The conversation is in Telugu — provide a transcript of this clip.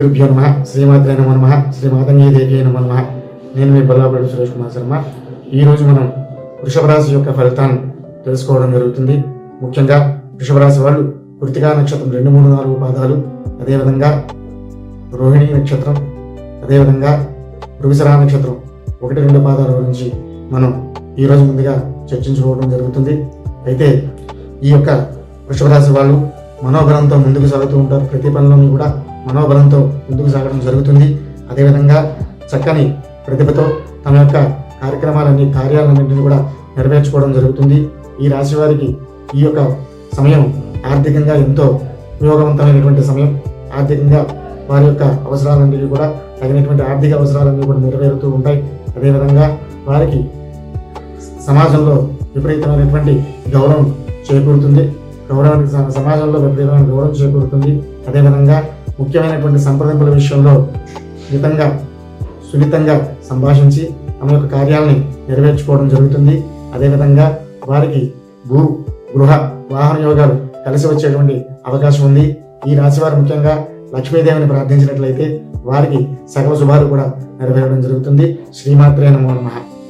గురుభ్యో నమ. శ్రీమాత్రే నమో నమ. శ్రీ మాతంగీ దేవి నమో నమ. నేను మీ బల్లాపల్లి సురేష్ కుమార్ శర్మ. ఈరోజు మనం వృషభ రాశి యొక్క ఫలితాన్ని తెలుసుకోవడం జరుగుతుంది. ముఖ్యంగా వృషభ రాశి వాళ్ళు కృతికా నక్షత్రం రెండు మూడు నాలుగు పాదాలు అదేవిధంగా రోహిణి నక్షత్రం అదేవిధంగా రువిసరా నక్షత్రం ఒకటి రెండు పాదాల గురించి మనం ఈరోజు ముందుగా చర్చించుకోవడం జరుగుతుంది. అయితే ఈ యొక్క వృషభ రాశి వాళ్ళు మనోబలంతో ముందుకు సాగుతూ ఉంటారు. ప్రతి పనిలోని కూడా మనోబలంతో ముందుకు సాగడం జరుగుతుంది. అదేవిధంగా చక్కని ప్రతిభతో తమ యొక్క కార్యక్రమాలన్నీ కార్యాలన్నింటినీ కూడా నెరవేర్చుకోవడం జరుగుతుంది. ఈ రాశి వారికి ఈ యొక్క సమయం ఆర్థికంగా ఎంతో ఉపయోగవంతమైనటువంటి సమయం. ఆర్థికంగా వారి యొక్క అవసరాలన్నీ కూడా తగినటువంటి ఆర్థిక అవసరాలన్నీ కూడా నెరవేరుతూ ఉంటాయి. అదేవిధంగా వారికి సమాజంలో విపరీతమైనటువంటి గౌరవం చేకూరుతుంది. గౌరవానికి సమాజంలో విపరీతమైన గౌరవం చేకూరుతుంది. అదేవిధంగా ముఖ్యమైనటువంటి సంప్రదింపుల విషయంలో మితంగా సున్నితంగా సంభాషించి తమ యొక్క కార్యాలని నెరవేర్చుకోవడం జరుగుతుంది. అదేవిధంగా వారికి భూ గృహ వాహన యోగాలు కలిసి వచ్చేటువంటి అవకాశం ఉంది. ఈ రాశి వారు ముఖ్యంగా లక్ష్మీదేవిని ప్రార్థించినట్లయితే వారికి సకల శుభాలు కూడా నెరవేరడం జరుగుతుంది. శ్రీమాత్రే నమో నమః.